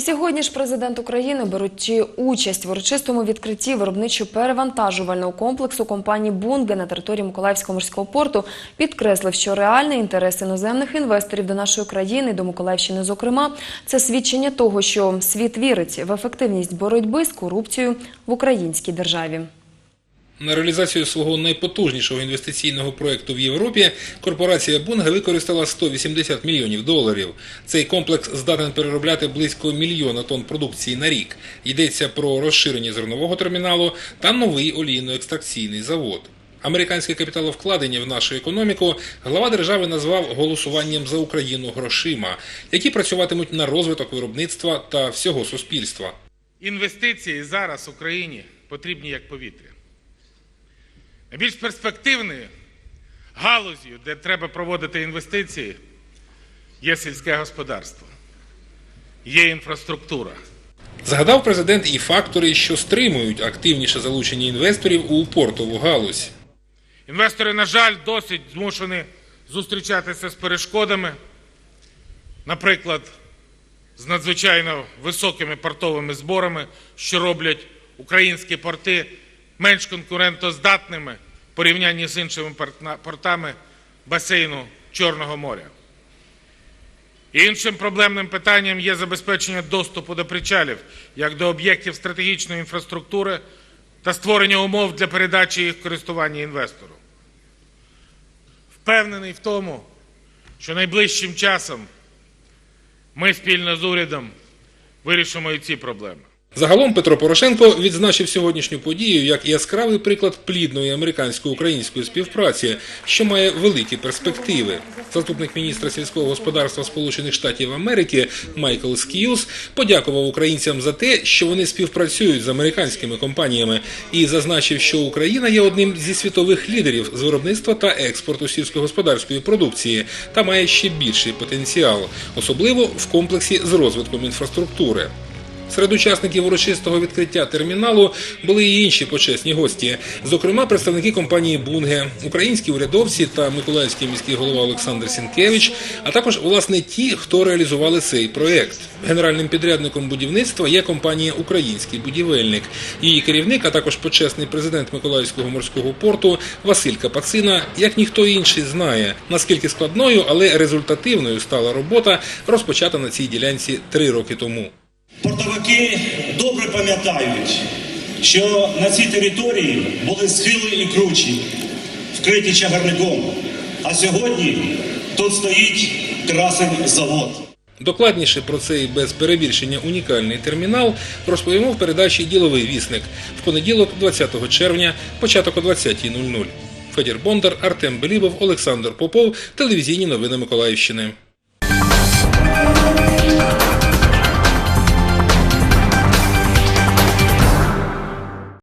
сьогодні ж президент України, беручи участь в урочистому відкритті виробничо-перевантажувального комплексу компанії Бунге на території Миколаївського морського порту, підкреслив, що реальний інтерес іноземних інвесторів до нашої країни, до Миколаївщини, зокрема, це свідчення того, що світ вірить в ефективність боротьби з корупцією в українській державі. На реалізацію свого найпотужнішого інвестиційного проєкту в Європі корпорація Бунга використала 180 мільйонів доларів. Цей комплекс здатен переробляти близько мільйона тонн продукції на рік. Йдеться про розширення зернового терміналу та новий олійно-екстракційний завод. Американське капіталовкладення в нашу економіку глава держави назвав голосуванням за Україну грошима, які працюватимуть на розвиток виробництва та всього суспільства. Інвестиції зараз Україні потрібні як повітря. Найбільш перспективною галузю, де треба проводити інвестиції, є сільське господарство, є інфраструктура. Згадав президент і фактори, що стримують активніше залучення інвесторів у портову галузь. Інвестори, на жаль, досить змушені зустрічатися з перешкодами, наприклад, з надзвичайно високими портовими зборами, що роблять українські порти менш конкурентоздатними в порівнянні з іншими портами басейну Чорного моря. Іншим проблемним питанням є забезпечення доступу до причалів як до об'єктів стратегічної інфраструктури та створення умов для передачі їх користування інвестору. Впевнений в тому, що найближчим часом ми спільно з урядом вирішимо і ці проблеми. Загалом Петро Порошенко відзначив сьогоднішню подію як яскравий приклад плідної американсько-української співпраці, що має великі перспективи. Заступник міністра сільського господарства Сполучених Штатів Америки Майкл Скіус подякував українцям за те, що вони співпрацюють з американськими компаніями, і зазначив, що Україна є одним зі світових лідерів з виробництва та експорту сільськогосподарської продукції та має ще більший потенціал, особливо в комплексі з розвитком інфраструктури. Серед учасників урочистого відкриття терміналу були і інші почесні гості, зокрема представники компанії Бунге, українські урядовці та Миколаївський міський голова Олександр Сінкевич, а також власне ті, хто реалізували цей проект. Генеральним підрядником будівництва є компанія Український будівельник. Її керівник, а також почесний президент Миколаївського морського порту Василь Капацина, як ніхто інший знає, наскільки складною, але результативною стала робота, розпочата на цій ділянці три роки тому. Портовики добре пам'ятають, що на цій території були схили і кручі, вкриті чагарником. А сьогодні тут стоїть красень завод. Докладніше про цей без перебільшення унікальний термінал розповімо в передачі Діловий вісник в понеділок, 20 червня, початок о 20.00. Федір Бондар, Артем Белібов, Олександр Попов, телевізійні новини Миколаївщини.